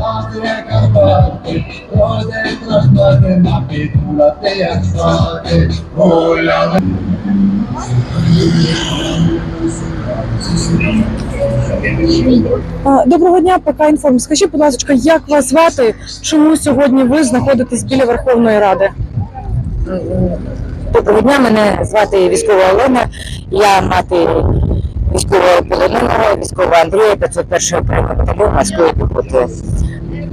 Карпати, Карпати, Роди Карпати, на підкулати, як стати, гуляли. Доброго дня, ПК інформ. Скажіть, будь ласка, як вас звати? Чому сьогодні ви знаходитесь біля Верховної Ради? Доброго дня, мене звати військова Олена. Я мати військового полоненого, військового Андрія 501 окремого батальйону морської піхоти.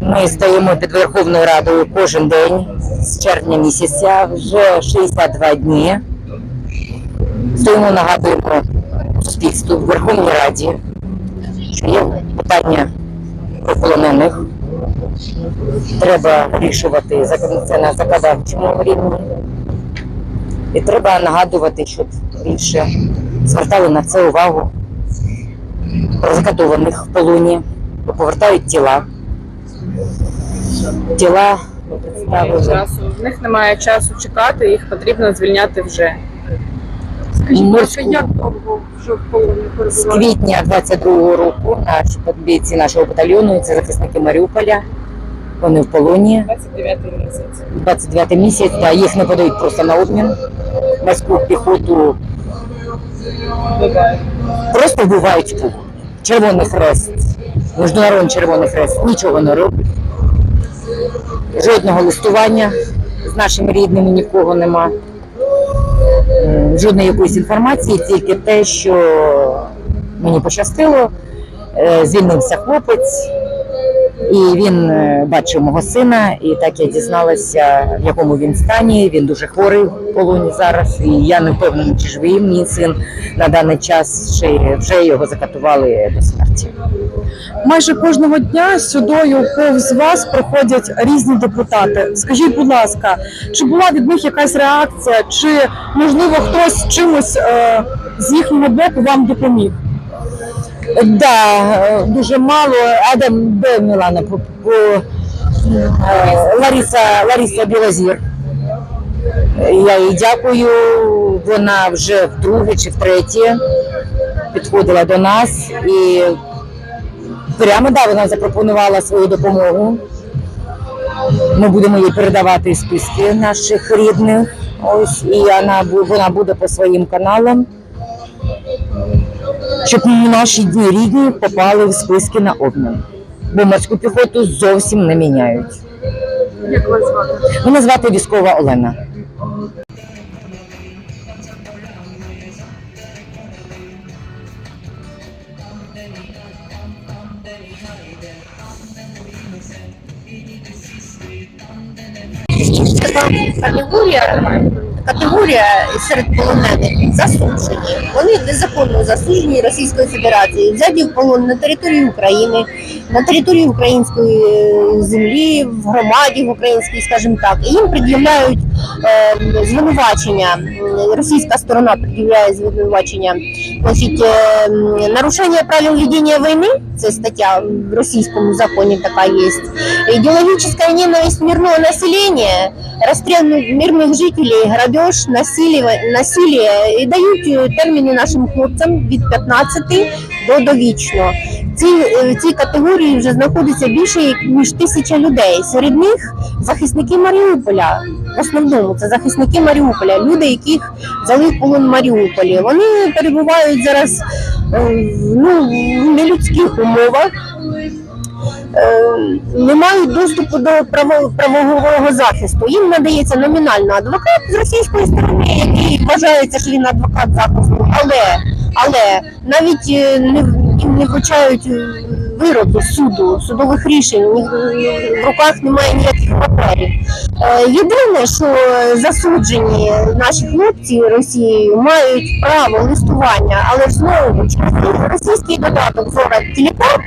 Ми стоїмо під Верховною Радою кожен день з червня місяця, вже 62 дні. Стоїмо, нагадуємо суспільству в Верховній Раді, що є питання про полонених. Треба вирішувати це на законодавчому рівні. І треба нагадувати, щоб більше звертали на це увагу про закатованих в полоні, повертають тіла. Тіла ми представили. В них немає часу чекати, їх потрібно звільняти вже. Скажіть, Морську. як довго вже в полоні з квітня 22-го року наші бійці нашого батальйону, це захисники Маріуполя. Вони в полоні. 29 місяць. 29 місяць, та їх не подають просто на обмін. Морську піхоту Буває. просто вбивають пух. Червоний хрест, міжнародний червоний хрест нічого не робить. Жодного листування з нашими рідними нікого нема. Жодної якоїсь інформації, тільки те, що мені пощастило, е, звільнився хлопець, і він е, бачив мого сина, і так я дізналася, в якому він стані. Він дуже хворий в полоні зараз. І я не впевнена, чи живий мій син на даний час, чи вже його закатували до смерті. Майже кожного дня сюдою повз вас проходять різні депутати. Скажіть, будь ласка, чи була від них якась реакція, чи можливо хтось чимось е, з їхнього боку вам допоміг? Да, дуже мало. Адам, де Мілана? По, по, е, Лариса, Лариса Білозір. Я їй дякую. Вона вже вдруге чи втретє підходила до нас і прямо да, вона запропонувала свою допомогу. Ми будемо їй передавати списки наших рідних. Ось і вона, вона буде по своїм каналам щоб наші дні рідні попали в списки на обмін. Бо морську піхоту зовсім не міняють. Як вас звати? Мене звати військова Олена. категорія, категорія серед полонених засуджені. Вони незаконно засуджені Російською Федерацією, взяті в полон на території України, на території української е, землі, в громаді в українській, скажімо так. І їм пред'являють звинувачення. Російська сторона пред'являє звинувачення. Значить, е, нарушення правил ведення війни, це стаття в російському законі така є. Идеологическая ненависть мирного населения, расстрел мирных жителей, грабеж, насилие і дають е, терміни нашим хлопцям від 15 до довічно. Ці, е, в цій категорії вже знаходиться більше ніж тисяча людей. Серед них захисники Маріуполя. В основному це захисники Маріуполя, люди, яких взяли полон Маріуполі. Вони перебувають зараз е, ну, в нелюдських умовах е, не мають доступу до право, правового захисту. Їм надається номінально адвокат з російської сторони, який вважається, що він адвокат захисту, але, але навіть е, не, їм не вручають вироки суду, судових рішень, в руках немає ніяких паперів. Е, Єдине, що засуджені наші хлопці Росією мають право листування, але ж знову російський додаток Зора Телеком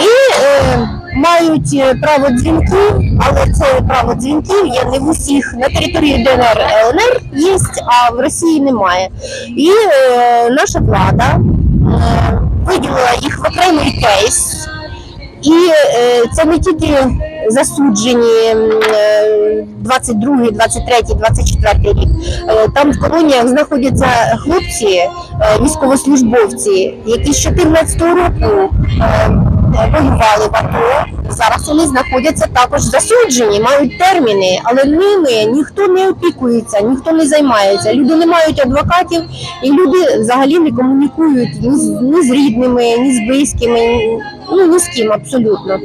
і е, мають право дзвінків, але це право дзвінків є не в усіх на території ДНР ЛНР є, а в Росії немає. І е, наша влада е, виділила їх в окремий кейс. І е, це не тільки засуджені м, е, 22, 23, 24 рік. Е, Там в колоніях знаходяться хлопці, е, військовослужбовці, які з 14 року воювали в АТО. Зараз вони знаходяться також засуджені, мають терміни, але ними ніхто не опікується, ніхто не займається. Люди не мають адвокатів, і люди взагалі не комунікують ні з, ні з рідними, ні з близькими, ну ні з ким абсолютно.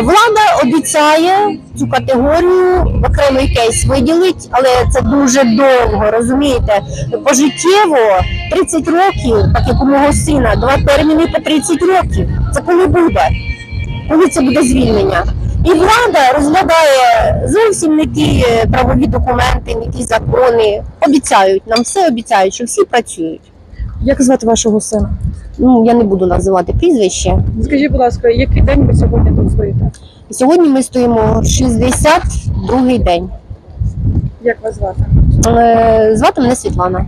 Влада обіцяє цю категорію в окремий кейс виділить, але це дуже довго, розумієте? Пожиттєво 30 років, так як у мого сина, два терміни по 30 років. Це коли буде? Коли це буде звільнення? І влада розглядає зовсім не ті е, правові документи, не ті закони. Обіцяють, нам все обіцяють, що всі працюють. Як звати вашого сина? Ну я не буду називати прізвище. Скажіть, будь ласка, який день ви сьогодні тут стоїте? Сьогодні ми стоїмо 62-й день. Як вас звати? Е, Звати мене Світлана.